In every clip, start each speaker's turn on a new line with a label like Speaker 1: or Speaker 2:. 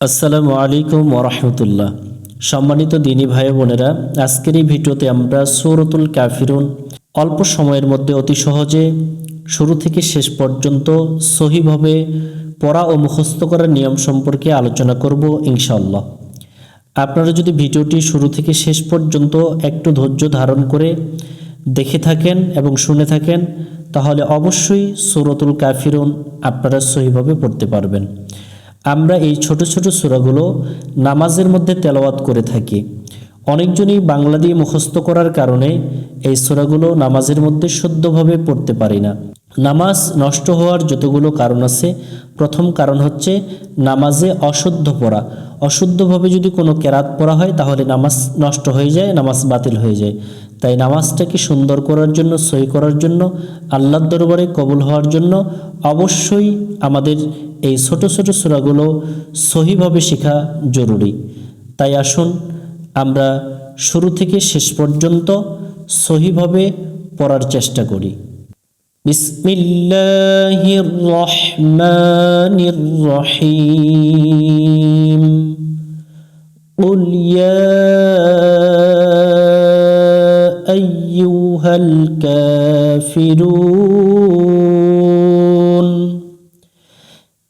Speaker 1: আসসালামু আলাইকুম ওরহমতুল্লাহ সম্মানিত দিনী ভাই বোনেরা, আজকের এই ভিডিওতে আমরা সৌরতুল কাফিরুন অল্প সময়ের মধ্যে অতি সহজে শুরু থেকে শেষ পর্যন্ত সহিভাবে পড়া ও মুখস্থ করার নিয়ম সম্পর্কে আলোচনা করব ইনশাল্লাহ আপনারা যদি ভিডিওটি শুরু থেকে শেষ পর্যন্ত একটু ধৈর্য ধারণ করে দেখে থাকেন এবং শুনে থাকেন, তাহলে অবশ্যই সৌরতুল কাফিরুন আপনারা সহিভাবে পড়তে পারবেন। আমরা এই ছোট ছোট সূরাগুলো নামাজের মধ্যে তেলাওয়াত করে থাকি। অনেকজনই বাংলা দিয়ে মুখস্থ করার কারণে এই সূরাগুলো নামাজের মধ্যে শুদ্ধভাবে পড়তে পারি না। নামাজ নষ্ট হওয়ার যতগুলো কারণ আছে, প্রথম কারণ হচ্ছে নামাজে অশুদ্ধ পড়া। অশুদ্ধভাবে যদি কোনো কেরাত পড়া হয়, তাহলে নামাজ নষ্ট হয়ে যায়, নামাজ বাতিল হয়ে যায়। তাই নামাজটাকে সুন্দর করার জন্য সই করার জন্য, আল্লাহর দরবারে কবুল হওয়ার জন্য অবশ্যই আমাদের এই ছোট ছোট সূরাগুলো সহিভাবে শেখা জরুরি তাই আসুন আমরা শুরু থেকে শেষ পর্যন্ত সহিভাবে পড়ার চেষ্টা করি বিসমিল্লাহির রহমানির রহিম قل يا أيها الكافرون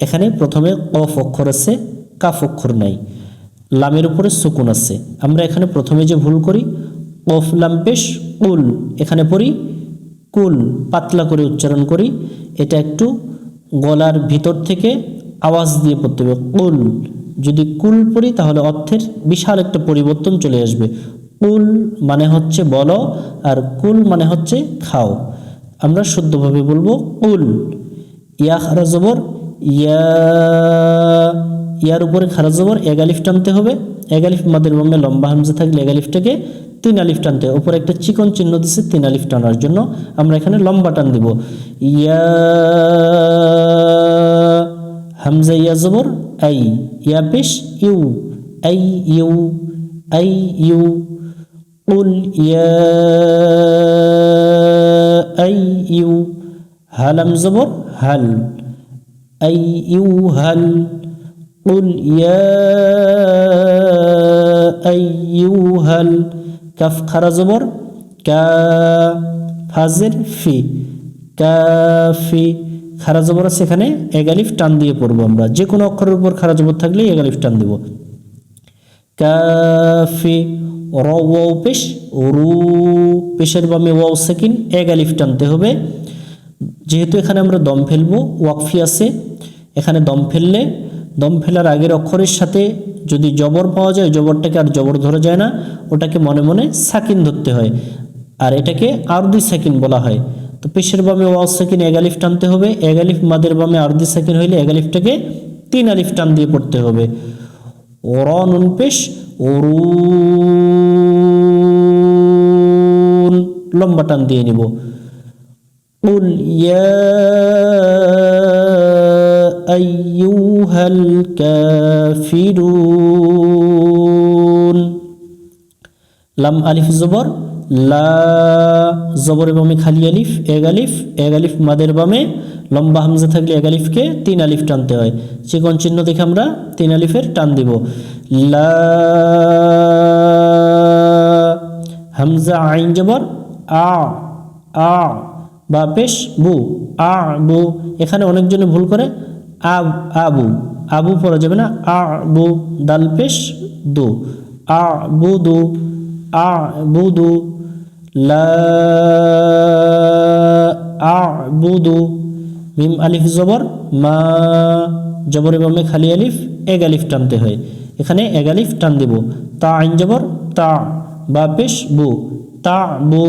Speaker 1: এখানে প্রথমে কফ অক্ষর আছে কাফ অক্ষর নাই। লামের উপরে সুকুন আছে। আমরা এখানে প্রথমে যে ভুল করি কফ লাম পেশ কুল এখানে পড়ি কুল, পাতলা করে উচ্চারণ করি। এটা একটু গলার ভিতর থেকে আওয়াজ দিয়ে পড়তে হবে। কুল যদি কুল পড়ি তাহলে অর্থের বিশাল একটা পরিবর্তন চলে আসবে। কুল মানে হচ্ছে বলো আর কুল মানে হচ্ছে খাও। আমরা শুদ্ধভাবে বলব কুল ইয়া খারা জবর ইয়া ইয়ার উপরে খারা জবর এক আলিফ টানতে হবে এক আলিফ মাদের বামে লম্বা হামজা থাকলে এক আলিফটাকে তিন আলিফ টানতে হবে উপরে একটা চিকন চিহ্ন দিচ্ছে তিন আলিফ টানার জন্য আমরা এখানে লম্বা টান দিব ইয়া হামজা ইয়া জবর আই ইয়া পেশ ইউ আই ইউ আই ইউ قل يا أيو هلم زبر هل أيها ال قل يا أيها ال كف خر زبر كا ফাজের ফি কাফি খারা জবর আছে এখানে এগালিফ টান দিয়ে পড়বো আমরা যে কোনো অক্ষরের উপর খারা জবর থাকলে এগালিফ টান দেব কাফি র ওয়াও পেশ রু পেশের বামে ওয়াও সেকিন এক আলিফ টানতে হবে যেহেতু এখানে আমরা দম ফেলব, ওয়াকফি আছে। এখানে দম ফেললে, দম ফেলার আগের অক্ষরের সাথে যদি জবর পাওয়া যায়, জবরটাকে আর জবর ধরা যায় না, ওটাকে মনে মনে সাকিন ধরতে হয়। আর এটাকে আরদি সাকিন বলা হয়। তো পেশের বামে ওয়াও সাকিন, এক আলিফ টানতে হবে। এক আলিফ মাদের বামে আরদি সাকিন হইলে এক আলিফটাকে তিন আলিফ টান দিয়ে পড়তে হবে। র নুন পেশ অরুন লম্বা টান দিয়ে নিব। قل يا أيها الكافرون লাম আলিফ জবর লা জবরের বামে খালি আলিফ এক আলিফ এক আলিফ মাদের বামে লম্বা হামজা থাকলে এক আলিফকে তিন আলিফ টানতে হয় চিকন চিহ্ন দেখে আমরা তিন আলিফের টান দিব লা হামজা আইন জবর আ আ বা পেশ বু, আ, বু, এখানে অনেকজনে ভুল করে, আব, আবু আবু পড়া যাবে না, আ, বু, দাল, পেশ, দু, আ, বু, দু, আ, বু, দু, লা, আ, বু, দু, মিম, আলিফ, জবর, মা, জবরে বামে খালি আলিফ, এক আলিফ টানতে হয়। এখানে এক আলিফ টান দিব। তা, আইন জবর, তা, বা পেশ, বু তা বু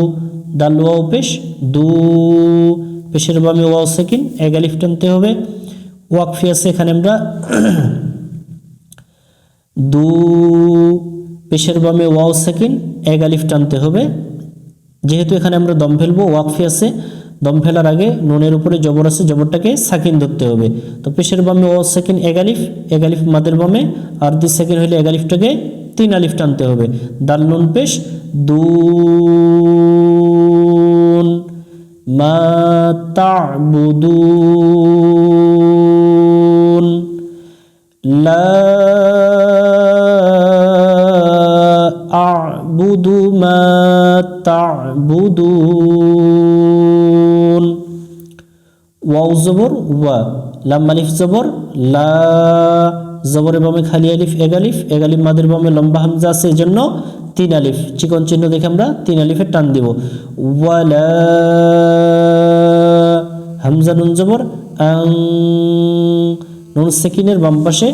Speaker 1: দাল ওয়াও পেশ, দু, পেশের বামে ওয়াও সেকিন এক আলিফ টানতে হবে। ওয়াকফি আছে এখানে আমরা। দু, পেশের বামে ওয়াও সেকিন এক আলিফ টানতে হবে। যেহেতু এখানে আমরা দম ফেলব, ওয়াকফি আছে, দম ফেলার আগে নুনের উপরে জবর আছে, জবরটাকে সাকিন ধরতে হবে। তো পেশের বামে ওয়াও সেকিন এক আলিফ এক আলিফ মাদের বামে, আর দুই সেকেন্ড হলে এক তিন আলিফ টানতে হবে। দাল নুন পেশ দূন মা লুদু লা আ'বুদু মা তা'বুদুন জবর ওয়া লাম আলিফ জবর লা জবরের বামে খালি আলিফ এগালিফ এগালিফ মাদের বামে লম্বা হামজা আছে। এজন্য তিন আলিফ। চিকন চিহ্ন দেখে আমরা তিন আলিফের টান দিব। ওয়ালা হামজা নুন জবর নুন সেকিনের বাম পাশে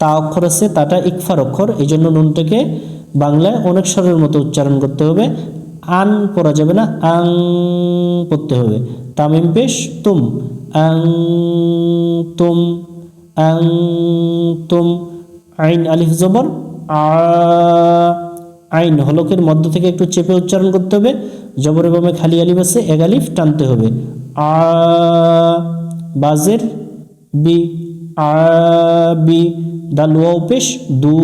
Speaker 1: তা অক্ষর আছে, তাটা ইকফার অক্ষর। এই জন্য নুনটাকে বাংলায় অনেক স্বরের মতো উচ্চারণ করতে হবে। আন পড়া যাবে না, আং পড়তে হবে। তামিম পেশ, তুম। আং তুম আং তুম। আইন আলিফ জবর, আ আইন হলকের মধ্য থেকে একটু চেপে উচ্চারণ করতে হবে। জবরে বামে খালি আলিফ আছে, এক আলিফ টানতে হবে। আ, বাজের, বি, আ, বি, দাল, ওয়াও, পেশ, দু,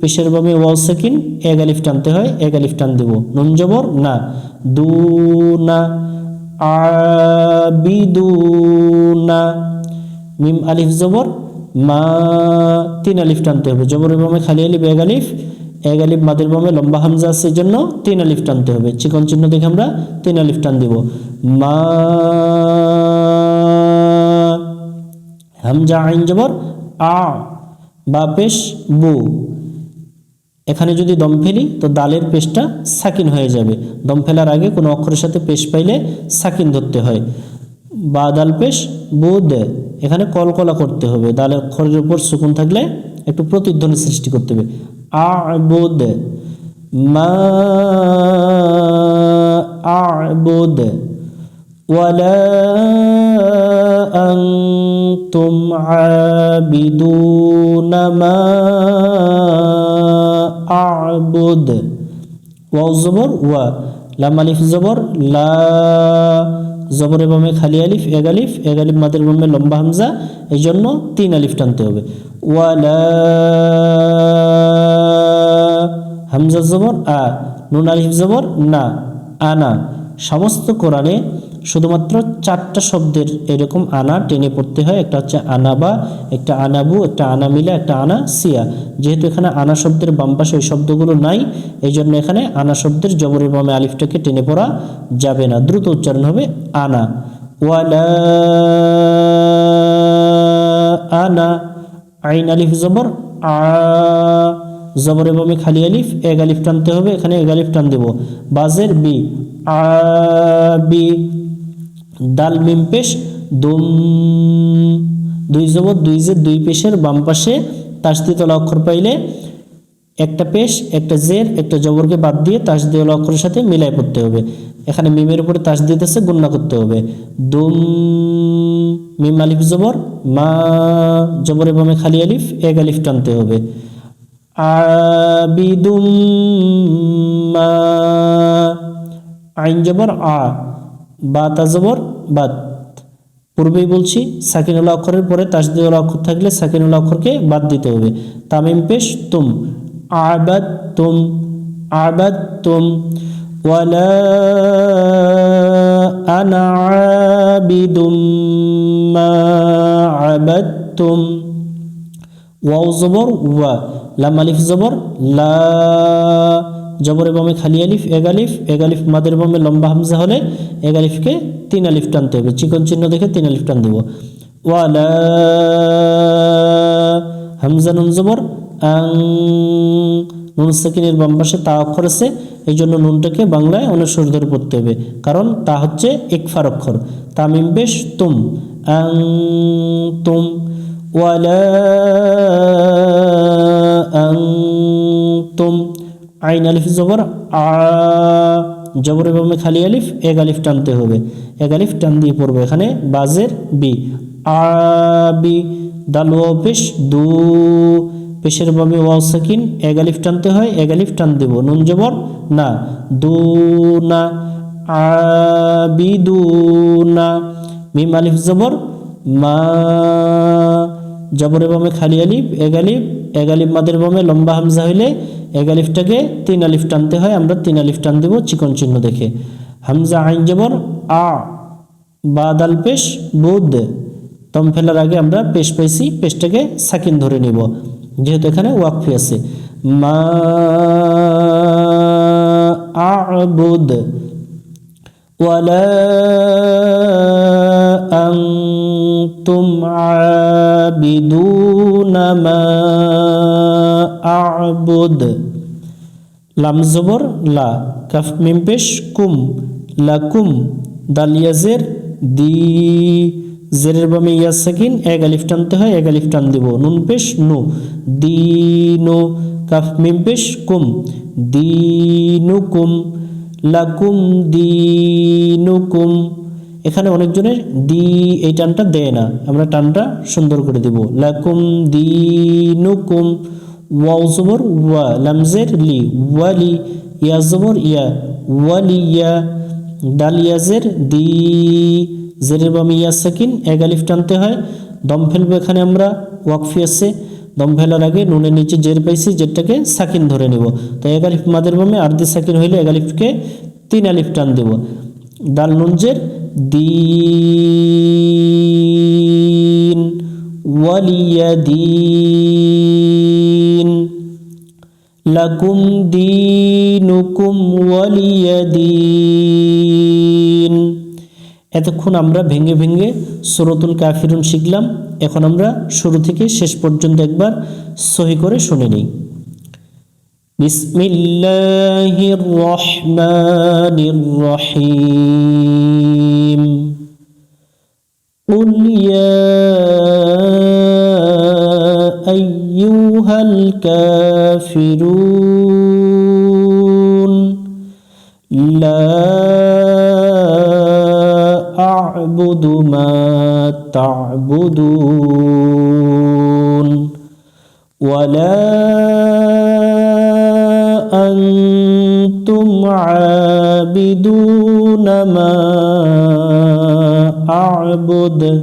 Speaker 1: পেশের বামে ওয়াও, সেকিন, এক আলিফ টানতে হয়, এক আলিফ টান দেব। নুন জবর, না। দু, না। আবিদু না। মিম আলিফ জবর, মা, তিন আলিফ টানতে হবে। জবর বামে খালি আলিফ, এক আলিফ এক আলিফ মাদের বামে লম্বা হামজা আছে জন্য তিন আলিফ টানতে হবে। চিকন চিহ্ন দেখে আমরা তিন আলিফ টান দিব। মা হামজা আইন জবর আ, বা পেশ বু। এখানে যদি দম ফেলি, তো দালের পেশটা সাকিন হয়ে যাবে। দম ফেলার আগে কোনো অক্ষরের সাথে পেশ পাইলে সাকিন ধরতে হয়। বা দাল পেশ বুদ এখানে কলকলা করতে হবে। দালের অক্ষরের উপর সুকুন থাকলে একটু প্রতিধ্বনি সৃষ্টি করতে হবে। أعبد. ما أعبد. ولا أنتم عابدون. ما أعبد. واو و লাম আলিফ জবর, লা জবরে বামে খালি আলিফ, এক আলিফ এক আলিফ মাদের বামে লম্বা হামজা এই জন্য তিন আলিফ টানতে হবে। ওয়া লা হামজা জবর, আ, নুন আলিফ জবর, না আনা সমস্ত কোরআনে শুধুমাত্র চারটা শব্দের এরকম আনা টেনে পড়তে হয়। একটা হচ্ছে আনাবা একটা আনাবু একটা আনামিলা একটা আনা সিয়া। যেহেতু এখানে আনা শব্দের বাম পাশে ওই শব্দগুলো নাই এই জন্য এখানে আনা শব্দের জবরের বামে আলিফটাকে টেনে পড়া যাবে না। দ্রুত উচ্চারণ হবে আনা। ওয়ালা আনা। আইন আলিফ জবর, আ। জবরে বামে খালি আলিফ, এক আলিফ টানতে হবে, এখানে এক আলিফ টান দেব। বাজের বি, আ, বি দাল মিম পেশ, দুম, দুই জবর দুই যে দুই পেশের বাম পাশে তাসদিতলা অক্ষর পাইলে একটা পেশ, একটা জের, একটা জবরকে বাদ দিয়ে তাসদিওয়ালা অক্ষরের সাথে মিলাই পড়তে হবে। এখানে মিমের উপরে তাসদিদ আছে গুণনা করতে হবে। দুম, মিম আলিফ জবর, মা জবরে বামে খালি আলিফ, এক আলিফ টানতে হবে। আবিদুম মা, আইন জবর, আ। বা তা জবর বাদ পূর্বেই বলছি সাকিনুল্লাহ অক্ষরের পরে তাসদিউল্লাহ অক্ষর থাকলে সাকিনুল্লাহ অক্ষরকে বাদ দিতে হবে। তামিম পেশ তুম আবাদ তুম আবাদ তুম ওয়ালা আনা ওয়াও জবর, ওয়া, লাম আলিফ জবর, লা জবরের বামে খালি আলিফ, এক আলিফ মাদের বামে লম্বা হামজা হলে এক আলিফকে তিন আলিফ টানতে হবে। চিকন চিহ্ন দেখে তিন আলিফ টান দেব। ওয়ালা হামজা নুন জবর নুন সাকিনের বাম পাশে তা অক্ষর আছে। এই জন্য নুনটাকে বাংলায় অনুসর ধরে পড়তে হবে। কারণ তা হচ্ছে একফার অক্ষর। তামিম বেশ তুম, আং তুম। ওয়ালা আং তুম। আইন আলিফ জবর, আ, জবরের বামে খালি আলিফ, এক আলিফ টানতে হবে। এক আলিফ টান দিয়ে পড়ব এখানে বাজের বি আ বি দাল ওয়াও পেশ, দু, পেশের বামে ওয়াও, সাকিন, এক আলিফ টানতে হয়, এক আলিফ টান দেব। নুন জবর? না। দু, না। আবিদু না। মিম আলিফ জবর? মা, জবরের বামে খালি আলিফ, এক আলিফ এক আলিফ মাদের বামে লম্বা হামজা হইলে এগালিফটাকে তিন আলিফ টানতে হয়, আমরা তিন আলিফ টান দেব চিকন চিহ্ন দেখে। হামজা আইন জবর আ, বাদাল পেশ, বুদ তম ফেলার আগে আমরা পেশ পেয়েছি পেশটাকে সাকিন ধরে নিব। যেহেতু এখানে ওয়াকফি আছে। মা, আবুদ, ওয়ালা আনতুম আবিদুনা মা আবুদ। লাম জবর, লা। কাফ, মিম পেশ, কুম। লাকুম দাল ইয়াজের দি। জেরের বামে ইয়া সাকিন, এক আলিফ টানতে হয়, এক আলিফ টান দিব। নুন পেশ, নু। দিনু কাফ, মিম পেশ, কুম। দিনুকুম লাকুম দিনুকুম এখানে অনেকজনের দি, এই টানটা দেয় না। আমরা টানটা সুন্দর করে দিব। লাকুম দিনুকুম ওয়াও ওয়া লামজের লি ওয়ালি ইয়া জবর ইয়া ওয়ালিয়া ডাল ইয়াজের দি জেরের বামে ইয়া সাকিন এক আলিফ টানতে হয় দম ফেলব এখানে আমরা ওয়াকফি আছে দম ফেলার আগে নুনের নিচে জের পাইছি জেরটাকে সাকিন ধরে নেব তো এক আলিফ মাদের বামে আর দি সাকিন হইলে এক আলিফকে তিন আলিফ টান দেব ডাল নুন জের দি দিন ওয়ালিয়াদিন লাকুম দিনুকুম ওয়ালিয়াদিন এতক্ষণ আমরা ভেঙে ভেঙে সুরতুল কাফিরুন শিখলাম এখন আমরা শুরু থেকে শেষ পর্যন্ত একবার সহি করে শুনে নিই বিসমিল্লাহির রহমানির রহিম قل يا أيها الكافرون لا أعبد ما تعبدون ولا أنتم عابدون ما أعبد.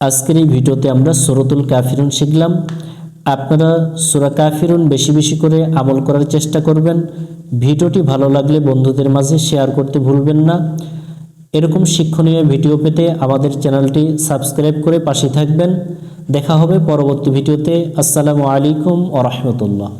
Speaker 1: আজকের এই ভিডিওতে আমরা সুরতুল কাফিরুন শিখলাম। আপনারা সুরা কাফিরুন বেশি বেশি করে আমল করার চেষ্টা করবেন। ভিডিওটি ভালো লাগলে বন্ধুদের মাঝে শেয়ার করতে ভুলবেন না। এরকম শিক্ষণীয় ভিডিও পেতে আমাদের চ্যানেলটি সাবস্ক্রাইব করে পাশে থাকবেন। দেখা হবে পরবর্তী ভিডিওতে। আসসালামু আলাইকুম ও রহমতুল্লাহ।